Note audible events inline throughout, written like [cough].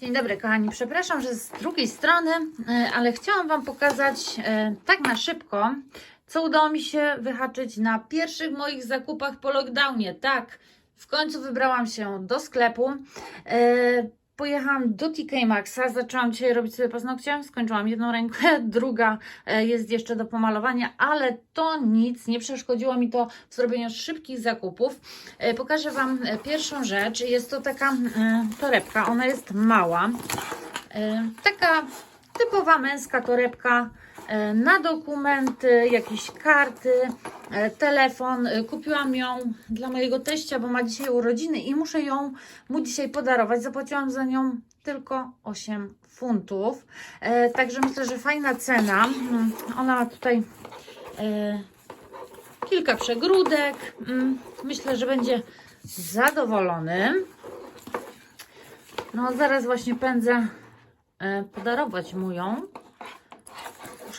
Dzień dobry kochani, przepraszam, że z drugiej strony, e, ale chciałam Wam pokazać e, tak na szybko, co udało mi się wyhaczyć na pierwszych moich zakupach po lockdownie. Tak, w końcu wybrałam się do sklepu. Pojechałam do TK Maxa, zaczęłam dzisiaj robić sobie paznokcie, skończyłam jedną rękę, [laughs] druga e, jest jeszcze do pomalowania, ale to nic, nie przeszkodziło mi to w zrobieniu szybkich zakupów. E, Pokażę Wam e, pierwszą rzecz. Jest to taka e, torebka. Ona jest mała. Taka typowa męska torebka na dokumenty, jakieś karty, e, telefon. E, Kupiłam ją dla mojego teścia, bo ma dzisiaj urodziny i muszę ją mu dzisiaj podarować. Zapłaciłam za nią tylko 8 funtów. E, Także myślę, że fajna cena. Mm, Ona ma tutaj e, kilka przegródek. Mm, Myślę, że będzie zadowolony. No, zaraz właśnie pędzę e, podarować mu ją.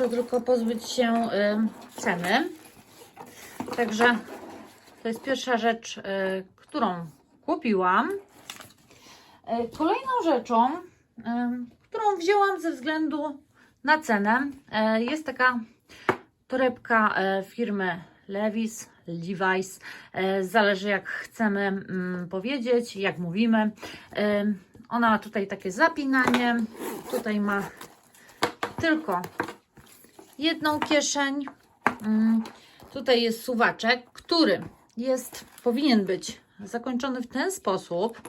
Muszę tylko pozbyć się ceny. Także to jest pierwsza rzecz, e, którą kupiłam. E, Kolejną rzeczą, którą wzięłam ze względu na cenę, e, jest taka torebka firmy Levis, Levi's. Zależy jak chcemy powiedzieć, jak mówimy. Ona ma tutaj takie zapinanie. Tutaj ma tylko jedną kieszeń. Mm, Tutaj jest suwaczek, który jest, powinien być zakończony w ten sposób,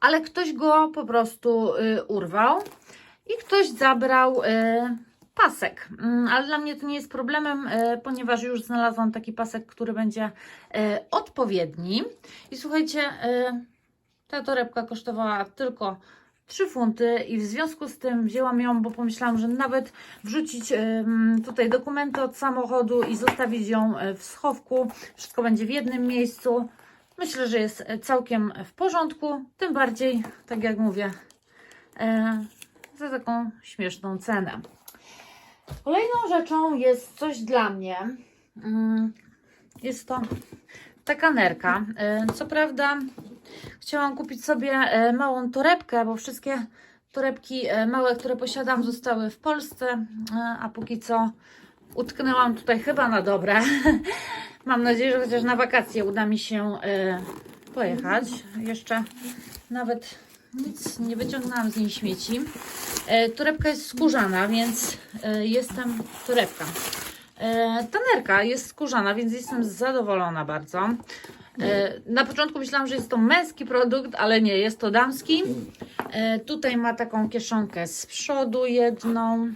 ale ktoś go po prostu y, urwał i ktoś zabrał y, pasek. Mm, Ale dla mnie to nie jest problemem, y, ponieważ już znalazłam taki pasek, który będzie odpowiedni. I słuchajcie, ta torebka kosztowała tylko 3 funty i w związku z tym wzięłam ją, bo pomyślałam, że nawet wrzucić tutaj dokumenty od samochodu i zostawić ją y, w schowku. Wszystko będzie w jednym miejscu. Myślę, że jest y, całkiem w porządku. Tym bardziej, tak jak mówię, e, za taką śmieszną cenę. Kolejną rzeczą jest coś dla mnie. Mm, Jest to taka nerka. E, Co prawda, chciałam kupić sobie e, małą torebkę, bo wszystkie torebki e, małe, które posiadam, zostały w Polsce, a póki co utknęłam tutaj chyba na dobre. [laughs] Mam nadzieję, że chociaż na wakacje uda mi się pojechać. Jeszcze nawet nic nie wyciągnęłam z niej śmieci. Torebka jest skórzana, więc jestem torebka. E, ta nerka jest skórzana, więc jestem zadowolona bardzo. E, na początku myślałam, że jest to męski produkt, ale nie, jest to damski. E, tutaj ma taką kieszonkę z przodu jedną.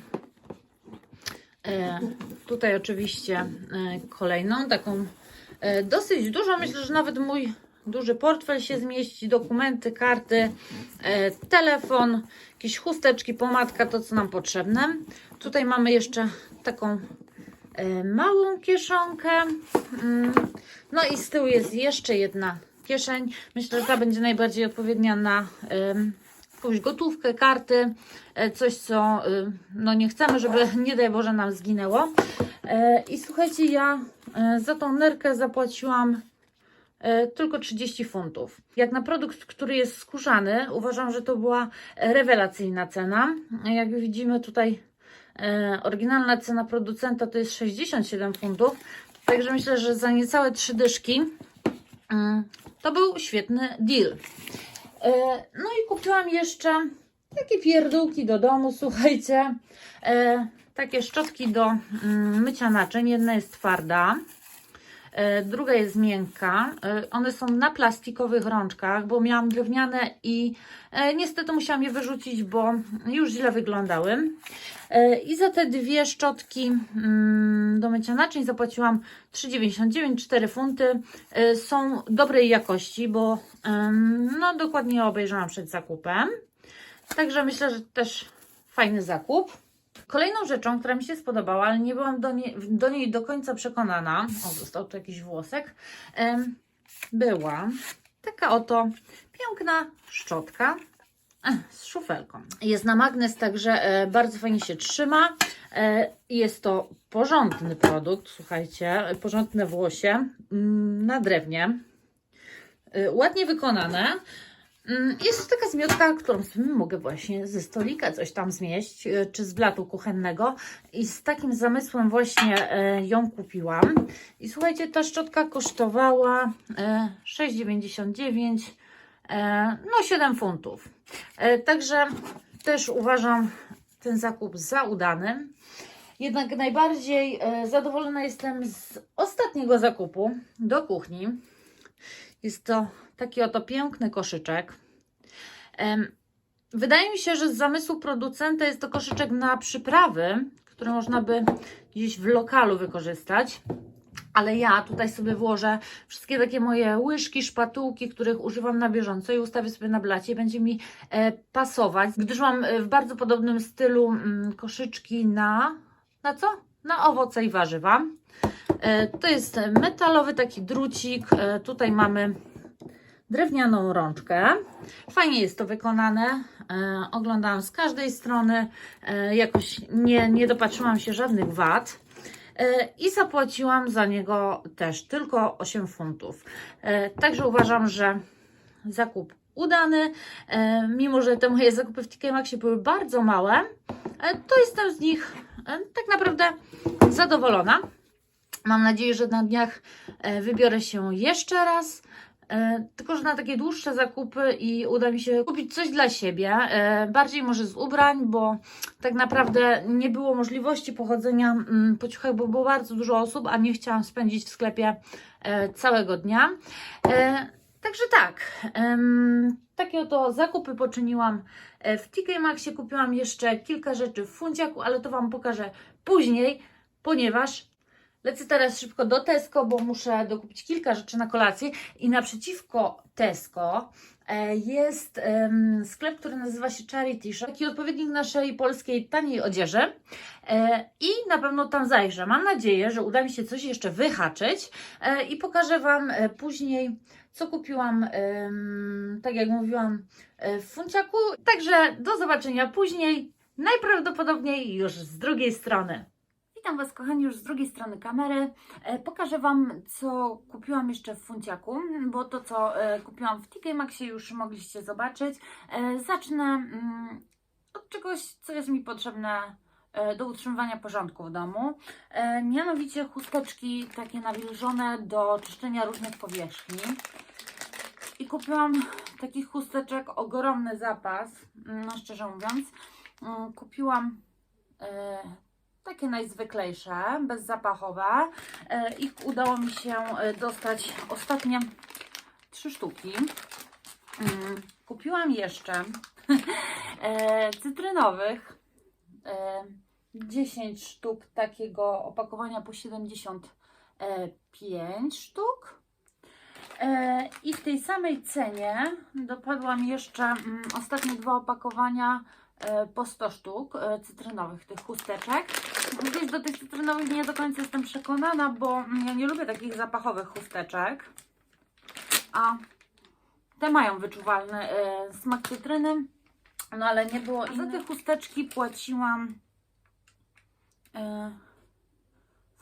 Tutaj oczywiście kolejną, taką dosyć dużą. Myślę, że nawet mój duży portfel się zmieści, dokumenty, karty, telefon, jakieś chusteczki, pomadka, to co nam potrzebne. Tutaj mamy jeszcze taką małą kieszonkę. Mm, No i z tyłu jest jeszcze jedna kieszeń. Myślę, że ta będzie najbardziej odpowiednia na jakąś gotówkę, karty, e, coś co y, no nie chcemy, żeby [laughs] nie daj Boże nam zginęło. I słuchajcie, ja za tą nerkę zapłaciłam tylko 30 funtów. Jak na produkt, który jest skórzany, uważam, że to była rewelacyjna cena. Jak widzimy tutaj oryginalna cena producenta to jest 67 funtów. Także myślę, że za niecałe trzy dyszki mm, to był świetny deal. E, No i kupiłam jeszcze takie pierdółki do domu, słuchajcie. E, takie szczotki do mm, mycia naczyń. Jedna jest twarda, e, druga jest miękka. E, one są na plastikowych rączkach, bo miałam drewniane i e, niestety musiałam je wyrzucić, bo już źle wyglądały. E, I za te dwie szczotki mm, do mycia naczyń zapłaciłam 3,99, 4 funty. E, Są dobrej jakości, bo no, dokładnie obejrzałam przed zakupem. Także myślę, że też fajny zakup. Kolejną rzeczą, która mi się spodobała, ale nie byłam do niej do, niej do końca przekonana, o, został tu jakiś włosek, była taka oto piękna szczotka eh, z szufelką. Jest na magnes, także e, bardzo fajnie się trzyma. E, jest to porządny produkt, słuchajcie, porządne włosie mm, na drewnie. E, ładnie wykonane. Mm, Jest to taka zmiotka, którą sobie mogę właśnie ze stolika coś tam zmieść, e, czy z blatu kuchennego. I z takim zamysłem właśnie e, ją kupiłam. I słuchajcie, ta szczotka kosztowała e, 6,99, e, no 7 funtów. Także też uważam ten zakup za udany. Jednak najbardziej zadowolona jestem z ostatniego zakupu do kuchni. Jest to taki oto piękny koszyczek. Wydaje mi się, że z zamysłu producenta jest to koszyczek na przyprawy, który można by gdzieś w lokalu wykorzystać. Ale ja tutaj sobie włożę wszystkie takie moje łyżki, szpatułki, których używam na bieżąco i ustawię sobie na blacie i będzie mi e, pasować, gdyż mam e, w bardzo podobnym stylu mm, koszyczki na, na co? Na owoce i warzywa. E, to jest metalowy taki drucik. Tutaj mamy drewnianą rączkę. Fajnie jest to wykonane. E, oglądałam z każdej strony. E, jakoś nie, nie dopatrzyłam się żadnych wad. E, I zapłaciłam za niego też tylko 8 funtów. E, także uważam, że zakup udany. E, mimo, że te moje zakupy w TK Maxie były bardzo małe, e, to jestem z nich e, tak naprawdę zadowolona. Mam nadzieję, że na dniach e, wybiorę się jeszcze raz. E, Tylko, że na takie dłuższe zakupy i uda mi się kupić coś dla siebie, e, bardziej może z ubrań, bo tak naprawdę nie było możliwości pochodzenia mm, po ciuchach, bo było bardzo dużo osób, a nie chciałam spędzić w sklepie e, całego dnia. Także tak, takie oto zakupy poczyniłam w TK Maxie. Kupiłam jeszcze kilka rzeczy w Funciaku, ale to Wam pokażę później, ponieważ lecę teraz szybko do Tesco, bo muszę dokupić kilka rzeczy na kolację. I naprzeciwko Tesco e, jest sklep, który nazywa się Charity Shop, taki odpowiednik naszej polskiej taniej odzieży. E, I na pewno tam zajrzę. Mam nadzieję, że uda mi się coś jeszcze wyhaczyć e, i pokażę Wam później, co kupiłam, tak jak mówiłam, w Funciaku. Także do zobaczenia później, najprawdopodobniej już z drugiej strony. Witam Was, kochani, już z drugiej strony kamery. E, pokażę Wam, co kupiłam jeszcze w Funciaku, bo to, co e, kupiłam w TK Maxie, już mogliście zobaczyć. E, zacznę mm, od czegoś, co jest mi potrzebne do utrzymywania porządku w domu. Mianowicie chusteczki takie nawilżone do czyszczenia różnych powierzchni. I kupiłam takich chusteczek ogromny zapas, no szczerze mówiąc. Mm, Kupiłam takie najzwyklejsze, bezzapachowe. E, ich udało mi się e, dostać ostatnie trzy sztuki. Mm, Kupiłam jeszcze [laughs] e, cytrynowych. E, 10 sztuk takiego opakowania po 75 sztuk. I w tej samej cenie dopadła mi jeszcze mm, ostatnie dwa opakowania po 100 sztuk e, cytrynowych, tych chusteczek. Gdzieś do tych cytrynowych nie do końca jestem przekonana, bo ja nie lubię takich zapachowych chusteczek. A te mają wyczuwalny e, smak cytryny, no ale nie było innych. Za te chusteczki płaciłam e,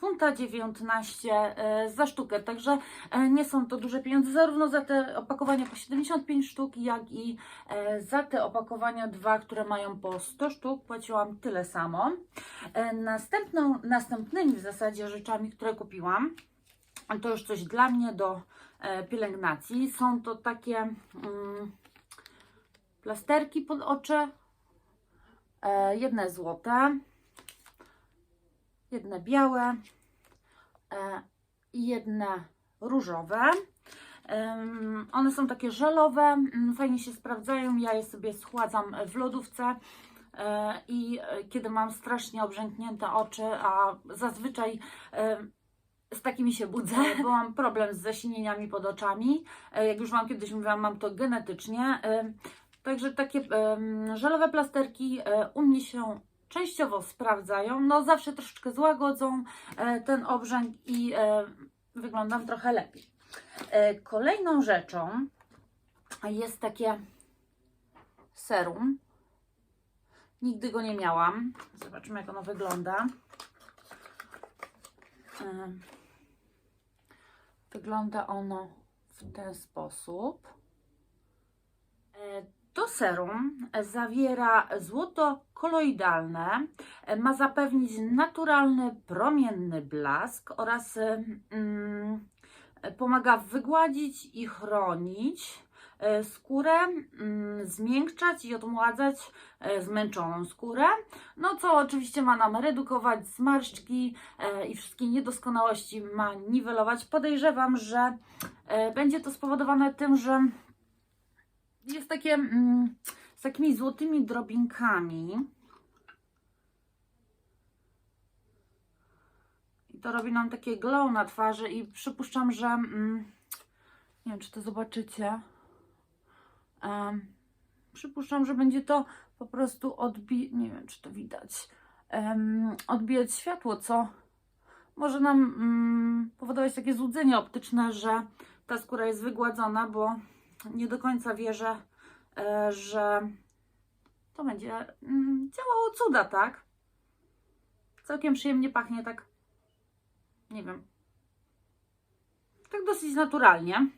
funta 19 e, za sztukę, także e, nie są to duże pieniądze, zarówno za te opakowania po 75 sztuk, jak i e, za te opakowania dwa, które mają po 100 sztuk, płaciłam tyle samo. Następną, następnymi w zasadzie rzeczami, które kupiłam, to już coś dla mnie do pielęgnacji, są to takie mm, plasterki pod oczy, jedne złote, jedne białe e, i jedne różowe. One są takie żelowe, mm, fajnie się sprawdzają. Ja je sobie schładzam w lodówce. e, I e, kiedy mam strasznie obrzęknięte oczy, a zazwyczaj z takimi się budzę, [laughs] bo mam problem z zasinieniami pod oczami. Jak już Wam kiedyś mówiłam, mam to genetycznie. Także takie żelowe plasterki u mnie się częściowo sprawdzają. No zawsze troszeczkę złagodzą e, ten obrzęk i e, wyglądam trochę lepiej. E, Kolejną rzeczą jest takie serum. Nigdy go nie miałam. Zobaczmy, jak ono wygląda. Wygląda ono w ten sposób. To serum zawiera złoto koloidalne, ma zapewnić naturalny, promienny blask oraz mm, pomaga wygładzić i chronić e, skórę, mm, zmiękczać i odmładzać e, zmęczoną skórę. No co oczywiście ma nam redukować zmarszczki e, i wszystkie niedoskonałości ma niwelować. Podejrzewam, że będzie to spowodowane tym, że jest takie mm, z takimi złotymi drobinkami. I to robi nam takie glow na twarzy i przypuszczam, że mm, nie wiem, czy to zobaczycie. Em, przypuszczam, że będzie to po prostu odbijać, nie wiem, czy to widać, em, odbijać światło, co może nam mm, powodować takie złudzenie optyczne, że ta skóra jest wygładzona, bo nie do końca wierzę, e, że to będzie mm, działało cuda, tak? Całkiem przyjemnie pachnie, tak, nie wiem, tak dosyć naturalnie.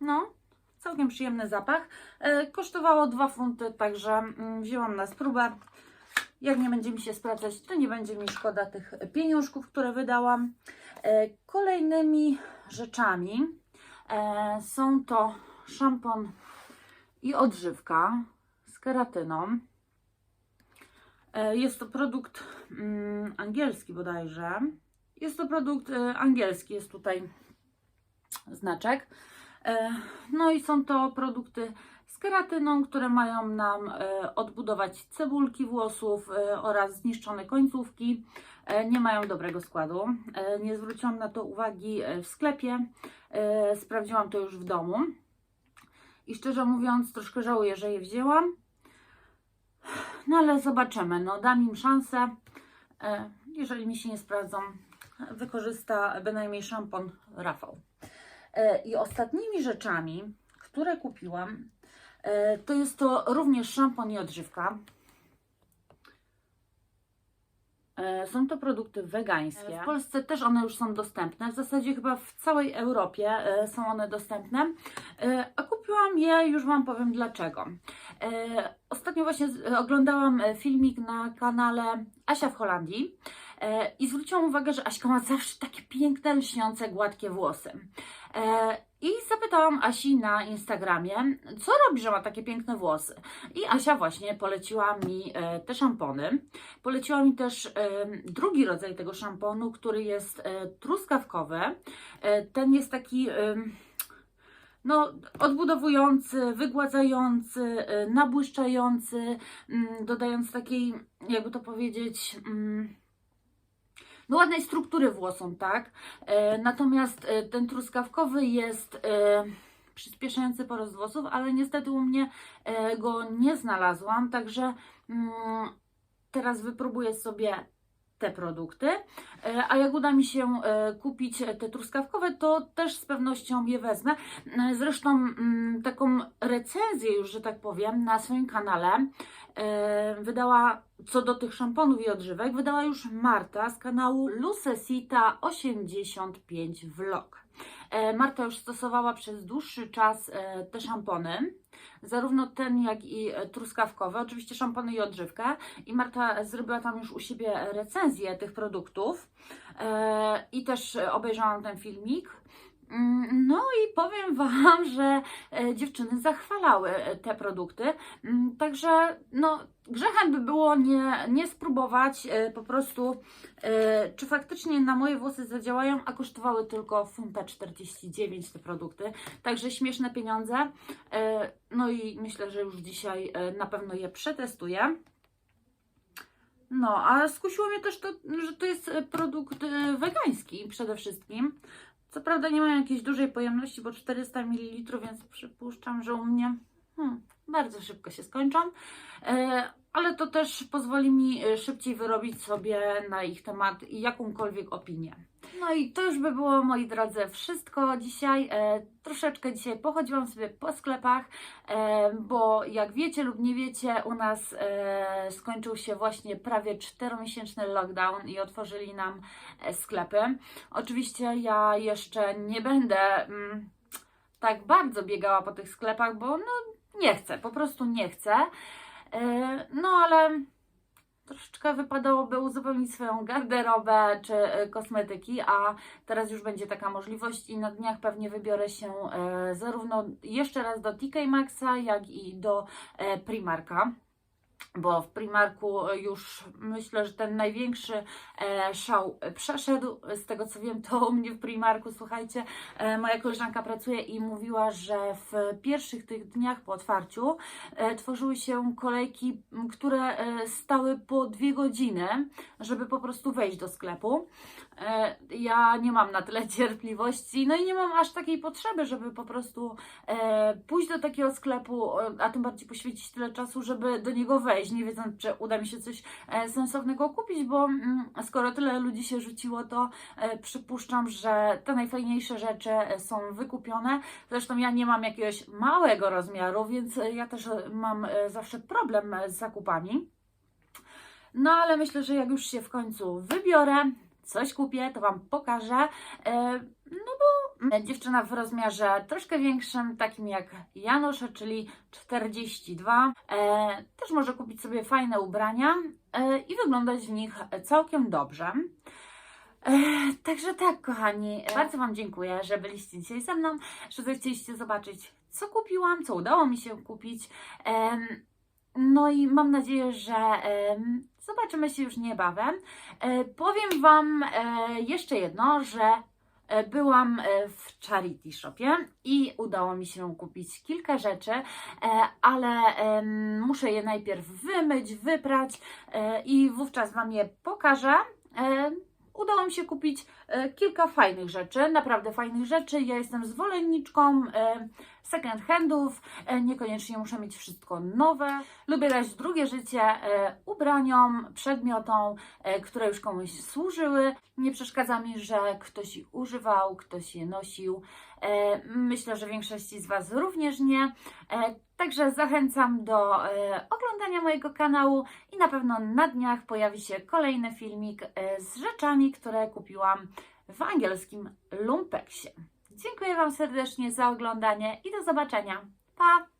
No, całkiem przyjemny zapach. E, kosztowało 2 funty, także mm, wzięłam na spróbę. Jak nie będzie mi się sprawdzać, to nie będzie mi szkoda tych pieniążków, które wydałam. E, kolejnymi rzeczami są to szampon i odżywka z keratyną. E, jest to produkt mm, angielski bodajże. Jest to produkt e, angielski, jest tutaj znaczek. E, No i są to produkty z keratyną, które mają nam e, odbudować cebulki włosów e, oraz zniszczone końcówki. E, Nie mają dobrego składu. Nie zwróciłam na to uwagi w sklepie. Sprawdziłam to już w domu. I szczerze mówiąc, troszkę żałuję, że je wzięłam. No ale zobaczymy. No, dam im szansę. Jeżeli mi się nie sprawdzą, wykorzysta bynajmniej szampon Rafał. I ostatnimi rzeczami, które kupiłam, to jest to również szampon i odżywka. E, Są to produkty wegańskie. W Polsce też one już są dostępne. W zasadzie chyba w całej Europie e, są one dostępne. E, A kupiłam je, już Wam powiem dlaczego. E, Ostatnio właśnie oglądałam e, filmik na kanale Asia w Holandii e, i zwróciłam uwagę, że Aśka ma zawsze takie piękne, lśniące, gładkie włosy. E, I zapytałam Asi na Instagramie, co robi, że ma takie piękne włosy. I Asia właśnie poleciła mi e, te szampony. Poleciła mi też e, drugi rodzaj tego szamponu, który jest truskawkowy. Ten jest taki. No, odbudowujący, wygładzający, nabłyszczający, mm, dodając takiej, jakby to powiedzieć, mm, no ładnej struktury włosom, tak? E, Natomiast e, ten truskawkowy jest e, przyspieszający porost włosów, ale niestety u mnie go nie znalazłam, także mm, teraz wypróbuję sobie te produkty. E, A jak uda mi się e, kupić te truskawkowe, to też z pewnością je wezmę. E, Zresztą mm, taką recenzję już, że tak powiem, na swoim kanale wydała, co do tych szamponów i odżywek, wydała już Marta z kanału Lucesita 85 Vlog. E, Marta już stosowała przez dłuższy czas e, te szampony, zarówno ten, jak i e, truskawkowe, oczywiście szampony i odżywkę. I Marta zrobiła tam już u siebie recenzję tych produktów i też obejrzałam ten filmik. Mm, No i powiem Wam, że e, dziewczyny zachwalały e, te produkty, Mm, także no grzechem by było nie, nie spróbować e, po prostu, czy faktycznie na moje włosy zadziałają, a kosztowały tylko funta 49 te produkty, także śmieszne pieniądze. No i myślę, że już dzisiaj na pewno je przetestuję. No, a skusiło mnie też to, że to jest produkt wegański przede wszystkim. Co prawda nie mają jakiejś dużej pojemności, bo 400 ml, więc przypuszczam, że u mnie hmm, bardzo szybko się skończą. E, ale to też pozwoli mi e, szybciej wyrobić sobie na ich temat jakąkolwiek opinię. No i to już by było, moi drodzy, wszystko dzisiaj. E, troszeczkę dzisiaj pochodziłam sobie po sklepach, e, bo jak wiecie lub nie wiecie, u nas e, skończył się właśnie prawie 4-miesięczny lockdown i otworzyli nam e, sklepy. Oczywiście ja jeszcze nie będę. Mm, tak bardzo biegała po tych sklepach, bo no nie chcę, po prostu nie chcę. E, No ale troszeczkę wypadałoby uzupełnić swoją garderobę czy e, kosmetyki, a teraz już będzie taka możliwość i na dniach pewnie wybiorę się e, zarówno jeszcze raz do TK Maxa, jak i do e, Primarka. Bo w Primarku już myślę, że ten największy e, szał przeszedł. Z tego co wiem, to u mnie w Primarku, słuchajcie, e, moja koleżanka pracuje i mówiła, że w pierwszych tych dniach po otwarciu e, tworzyły się kolejki, które e, stały po dwie godziny, żeby po prostu wejść do sklepu. E, ja nie mam na tyle [laughs] cierpliwości, no i nie mam aż takiej potrzeby, żeby po prostu e, pójść do takiego sklepu, e, a tym bardziej poświęcić tyle czasu, żeby do niego wejść, nie wiedząc, czy uda mi się coś sensownego kupić, bo mm, skoro tyle ludzi się rzuciło, to przypuszczam, że te najfajniejsze rzeczy są wykupione. Zresztą ja nie mam jakiegoś małego rozmiaru, więc ja też mam zawsze problem z zakupami. No ale myślę, że jak już się w końcu wybiorę, coś kupię, to Wam pokażę. E, No bo dziewczyna w rozmiarze troszkę większym, takim jak Janosze, czyli 42, e, też może kupić sobie fajne ubrania e, i wyglądać w nich całkiem dobrze. Także tak, kochani, bardzo Wam dziękuję, że byliście dzisiaj ze mną, że zechcieliście zobaczyć, co kupiłam, co udało mi się kupić. No i mam nadzieję, że zobaczymy się już niebawem. E, Powiem Wam e, jeszcze jedno, że e, byłam w Charity Shopie i udało mi się kupić kilka rzeczy, ale muszę je najpierw wymyć, wyprać i wówczas Wam je pokażę. Udało mi się kupić e, kilka fajnych rzeczy, naprawdę fajnych rzeczy. Ja jestem zwolenniczką e, second handów, e, niekoniecznie muszę mieć wszystko nowe. Lubię dać drugie życie ubraniom, przedmiotom, które już komuś służyły. Nie przeszkadza mi, że ktoś je używał, ktoś je nosił. E, Myślę, że większości z Was również nie. E, Także zachęcam do e, oglądania mojego kanału i na pewno na dniach pojawi się kolejny filmik z rzeczami, które kupiłam w angielskim lumpeksie. Dziękuję Wam serdecznie za oglądanie i do zobaczenia. Pa!